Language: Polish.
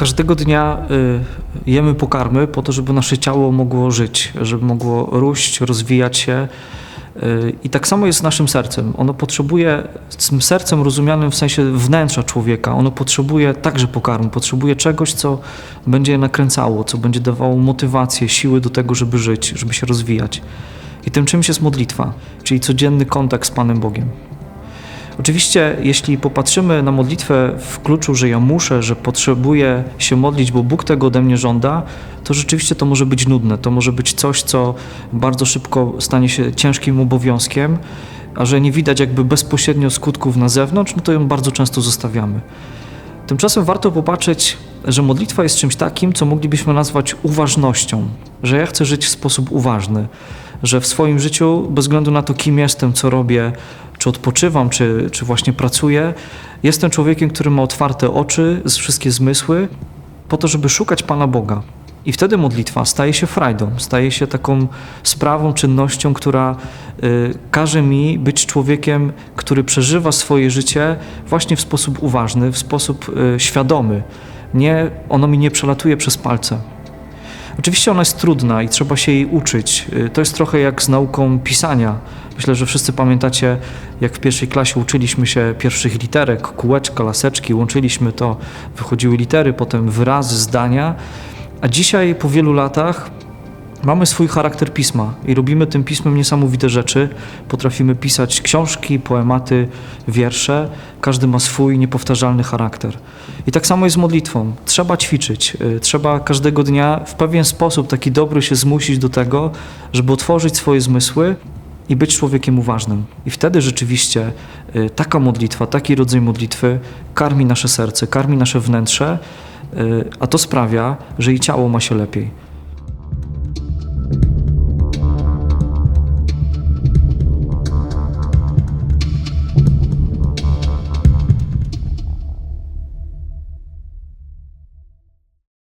Każdego dnia y, jemy pokarmy po to, żeby nasze ciało mogło żyć, żeby mogło róść, rozwijać się. Y, I tak samo jest z naszym sercem. Ono potrzebuje, z tym sercem rozumianym w sensie wnętrza człowieka, ono potrzebuje także pokarmu, potrzebuje czegoś, co będzie je nakręcało, co będzie dawało motywację, siły do tego, żeby żyć, żeby się rozwijać. I tym czymś jest modlitwa, czyli codzienny kontakt z Panem Bogiem. Oczywiście, jeśli popatrzymy na modlitwę w kluczu, że ja muszę, że potrzebuję się modlić, bo Bóg tego ode mnie żąda, to rzeczywiście to może być nudne. To może być coś, co bardzo szybko stanie się ciężkim obowiązkiem, a że nie widać jakby bezpośrednio skutków na zewnątrz, no to ją bardzo często zostawiamy. Tymczasem warto popatrzeć, że modlitwa jest czymś takim, co moglibyśmy nazwać uważnością, że ja chcę żyć w sposób uważny, że w swoim życiu, bez względu na to, kim jestem, co robię, czy odpoczywam, czy, czy właśnie pracuję, jestem człowiekiem, który ma otwarte oczy, wszystkie zmysły, po to, żeby szukać Pana Boga. I wtedy modlitwa staje się frajdą, staje się taką sprawą, czynnością, która y, każe mi być człowiekiem, który przeżywa swoje życie właśnie w sposób uważny, w sposób y, świadomy. Nie, ono mi nie przelatuje przez palce. Oczywiście ona jest trudna i trzeba się jej uczyć. Y, To jest trochę jak z nauką pisania. Myślę, że wszyscy pamiętacie, jak w pierwszej klasie uczyliśmy się pierwszych literek, kółeczka, laseczki, łączyliśmy to, wychodziły litery, potem wyrazy, zdania. A dzisiaj, po wielu latach, mamy swój charakter pisma i robimy tym pismem niesamowite rzeczy. Potrafimy pisać książki, poematy, wiersze. Każdy ma swój niepowtarzalny charakter. I tak samo jest z modlitwą. Trzeba ćwiczyć. y, Trzeba każdego dnia w pewien sposób taki dobry się zmusić do tego, żeby otworzyć swoje zmysły i być człowiekiem uważnym. I wtedy rzeczywiście y, taka modlitwa, taki rodzaj modlitwy karmi nasze serce, karmi nasze wnętrze, y, a to sprawia, że i ciało ma się lepiej.